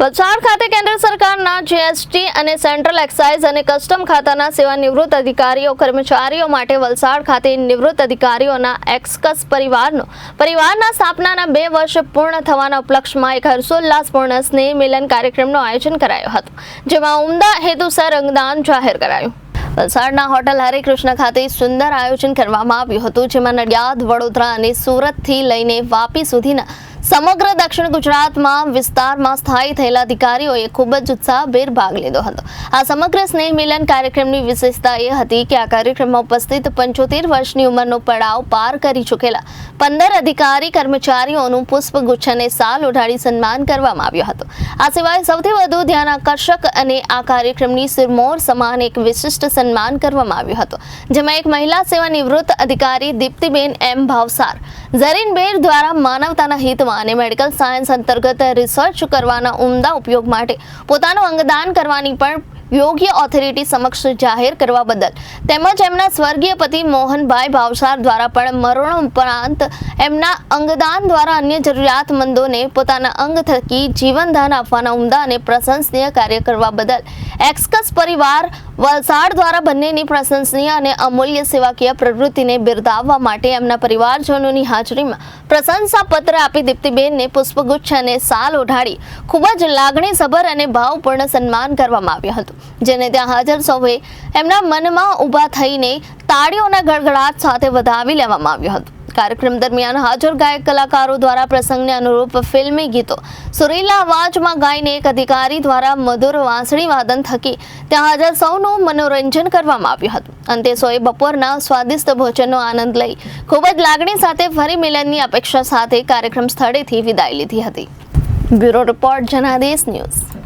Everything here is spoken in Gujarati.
વલસાડ ખાતે કેન્દ્ર સરકારના જીએસટી અને સેન્ટ્રલ એક્સાઇઝ અને કસ્ટમ ખાતાના સેવાનિવૃત્ત અધિકારીઓ, કર્મચારીઓ માટે વલસાડ ખાતે નિવૃત્ત અધિકારીઓના એક્સકસ પરિવારનો, પરિવારના સ્થાપનાના બે વર્ષ પૂર્ણ થવાના ઉપલક્ષમાં એક હર્ષોલ્લાસપૂર્ણ સ્નેહ મિલન કાર્યક્રમનું આયોજન કરાયું હતું, જેમાં ઉમદા હેતુસર અંગદાન જાહેર કરાયું. વલસાડના હોટલ હરે કૃષ્ણ ખાતે સુંદર આયોજન કરવામાં આવ્યું હતું, જેમાં નડિયાદ, વડોદરા અને સુરતથી લઈને વાપી સુધીના સમગ્ર દક્ષિણ ગુજરાતમાં વિસ્તારમાં સ્થાયી થયેલા અધિકારીઓએ ખૂબ જ ઉત્સાહભેર ભાગ લીધો હતો. આ સમગ્ર સ્નેહ મિલન કાર્યક્રમની વિશેષતા એ હતી કે આ કાર્યક્રમમાં ઉપસ્થિત પંચોતેર વર્ષની ઉંમરનો પડાવ પાર કરી ચૂકેલા પંદર અધિકારી કર્મચારીઓનું પુષ્પગુચ્છને સાલ ઉઢાડી સન્માન કરવામાં આવ્યું હતું. આ સિવાય સૌથી વધુ ધ્યાન આકર્ષક અને આ કાર્યક્રમની સિરમોર સમાન એક વિશિષ્ટ સન્માન કરવામાં આવ્યું હતું, જેમાં એક મહિલા સેવા નિવૃત્ત અધિકારી દીપ્તિબેન એમ ભાવસાર, ઝરીન બેર દ્વારા માનવતાના હિતમાં અને મેડિકલ સાયન્સ અંતર્ગત રિસર્ચ કરવાના ઉમદા ઉપયોગ માટે પોતાનું અંગદાન કરવાની પણ યોગ્ય ઓથોરિટી સમક્ષ જાહેર કરવા બદલ. તેમજ એમના સ્વર્ગીય પતિ મોહનભાઈ ભાવસાર દ્વારા પણ મરણોપરાંત એમના અંગદાન દ્વારા અન્ય જરૂરિયાતમંદોને પોતાના અંગ થકી જીવનદાન આપવાના ઉમદા અને પ્રશંસનીય કાર્ય કરવા બદલ. એક્સકસ પરિવાર વલસાડ દ્વારા બંનેની પ્રશંસનીય અને અમૂલ્ય સેવાકીય પ્રવૃત્તિને બિરદાવવા માટે એમના પરિવારજનોની હાજરીમાં પ્રશંસા પત્ર આપી દીપ્તિબેનને પુષ્પગુચ્છ અને સાલ ઓઢાડી ખૂબ જ લાગણીસભર અને ભાવપૂર્ણ સન્માન કરવામાં આવ્યું હતું. જેને ત્યાં હાજર સૌએ એમના મનમાં ઊભા થઈને તાળીઓના ગડગડાટ સાથે વધાવી લેવામાં આવ્યું હતું. કાર્યક્રમ દરમિયાન હાજર ગાયક કલાકારો દ્વારા પ્રસંગને અનુરૂપ ફિલ્મી ગીતો સુરીલા અવાજમાં ગાઈને એક અધિકારી દ્વારા મધુર વાંસળી વાદન થકી ત્યાં હાજર સૌનું મનોરંજન કરવામાં આવ્યું હતું. અંતે સોએ બપોરના સ્વાદિષ્ટ ભોજનનો આનંદ લઈ ખૂબ જ લાગણી સાથે ફરી મિલનની અપેક્ષા સાથે કાર્યક્રમ સ્થળેથી વિદાય લીધી હતી. Bureau report Janadesh news.